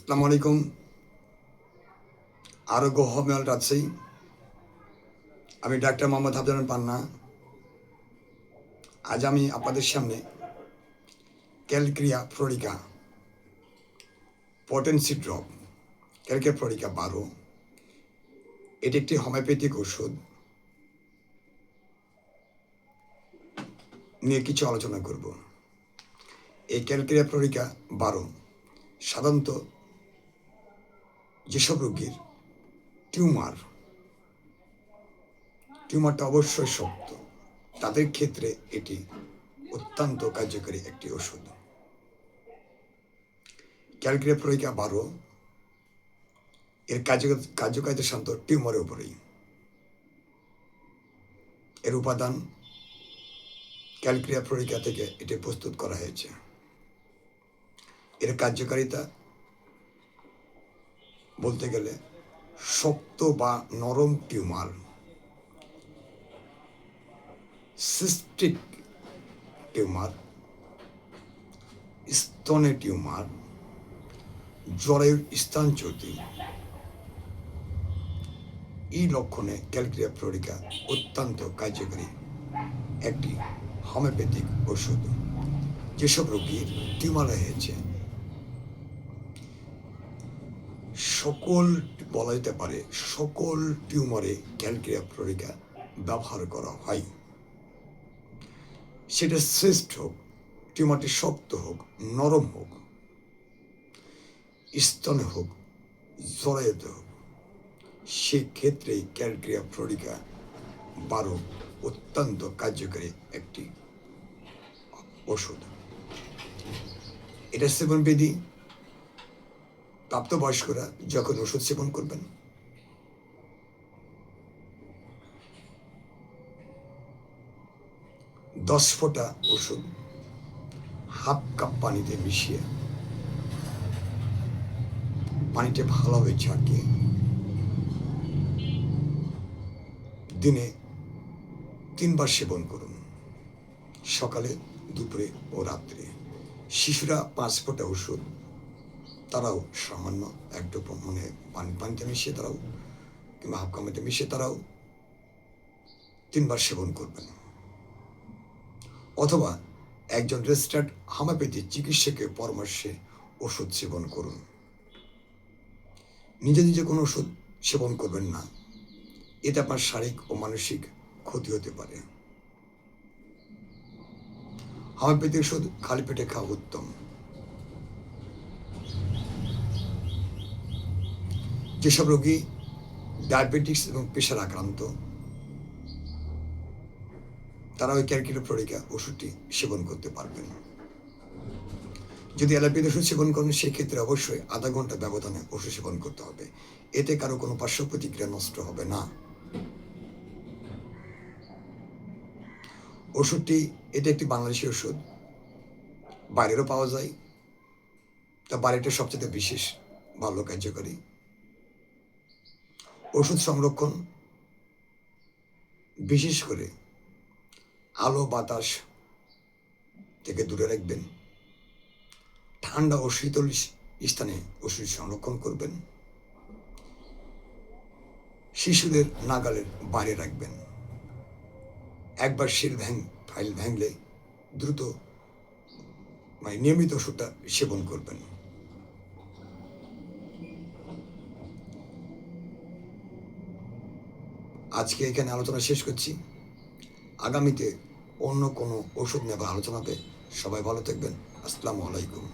আসসালামু আলাইকুম। আরোগ্য হোমিওল রাজশাহী আমি ডাক্তার মোহাম্মদ হাফজান পান্না। আজ আমি আপনাদের সামনে Calcarea fluorica, potency drop, Calcarea fluorica বারো। এটি একটি হোমিওপ্যাথিক ওষুধ নিয়ে কিছু আলোচনা করব। এই ক্যালক্রিয়া ফ্লোরিকা বারো সাধারণত যেসব রোগীর? টিউমার। টিউমারটা অবশ্যই শক্ত। তাদের ক্ষেত্রে এটি অত্যন্ত কার্যকরী একটি ওষুধ। ক্যালক্রিয়া ফ্লোরিকা বারো এর কার্য কার্যকারিতা শান্ত টিউমারের উপরেই। এর উপাদান ক্যালক্রিয়া ফ্লোরিকা থেকে এটি প্রস্তুত করা হয়েছে। এর কার্যকারিতা বলতে গেলে শক্ত বা নরম টিউমার। সিস্টিক টিউমার, স্তনে টিউমার জরায়ুর স্থানচ্যুতি এই লক্ষণে ক্যালক্রিয়া ফ্লোরিকা অত্যন্ত কার্যকরী একটি হোমিওপ্যাথিক ওষুধ। যেসব রোগীর টিউমার হয়েছে সকল বলা যেতে পারে, সকল টিউমারে ক্যালক্রিয়া ফ্লোরিকা ব্যবহার করা হয়। সেটা শ্রেষ্ঠ হোক, টিউমারটি শক্ত হোক, নরম হোক, স্তনে হোক, জরায়ুতে হোক, সেক্ষেত্রেই ক্যালক্রিয়া ফ্লোরিকা বারো অত্যন্ত কার্যকরী একটি ওষুধ এটা সেবন বিধি প্রাপ্তবয়স্করা যখন ওষুধ সেবন করবেন। দশ ফোঁটা ওষুধ, হাফ কাপ পানিতে মিশিয়ে পানিতে ভালোভাবে ঝাঁকিয়ে, দিনে তিনবার সেবন করুন, সকালে, দুপুরে ও রাত্রে। শিশুরা পাঁচ ফোঁটা ওষুধ তারাও সামান্য একটু মানে পানি, পানিতে মিশিয়ে তারাও কিংবা হাফ কামিতে মিশিয়ে তারাও তিনবার সেবন করবেন। অথবা একজন রেজিস্টার্ড হোমিওপ্যাথি চিকিৎসকের পরামর্শে ওষুধ সেবন করুন। নিজে নিজে কোনো ওষুধ সেবন করবেন না। এতে আপনার শারীরিক ও মানসিক ক্ষতি হতে পারে। হোমিওপ্যাথি ওষুধ খালি পেটে খাওয়া উত্তম। যেসব রোগী ডায়াবেটিস এবং প্রেশার আক্রান্ত, তারা ওই ক্যালকিলোফ্লোরিকা ওষুধটি সেবন করতে পারবেন। যদি অ্যালোপ্যাথি ওষুধ সেবন করেন, সেক্ষেত্রে অবশ্যই আধা ঘণ্টা ব্যবধানে ওষুধ সেবন করতে হবে। এতে কারও কোনো পার্শ্ব প্রতিক্রিয়া নষ্ট হবে না। ওষুধটি, এটা একটি বাংলাদেশি ওষুধ। বাইরেরও পাওয়া যায়। তা বাইরেটা সবচেয়ে বিশেষ ভালো কার্যকরী। ওষুধ সংরক্ষণ, বিশেষ করে আলো বাতাস থেকে দূরে রাখবেন। ঠান্ডা ও শীতল স্থানে ওষুধ সংরক্ষণ করবেন। শিশুদের নাগালের বাইরে রাখবেন। একবার শিল ভ্যাং, ফাইল ভ্যাংলে দ্রুত মানে নিয়মিত ওষুধটা সেবন করবেন। আজকে এখানে আলোচনা শেষ করছি। আগামীতে অন্য কোনো ওষুধ নেবার আলোচনাতে সবাই ভালো থাকবেন। আসসালামু আলাইকুম।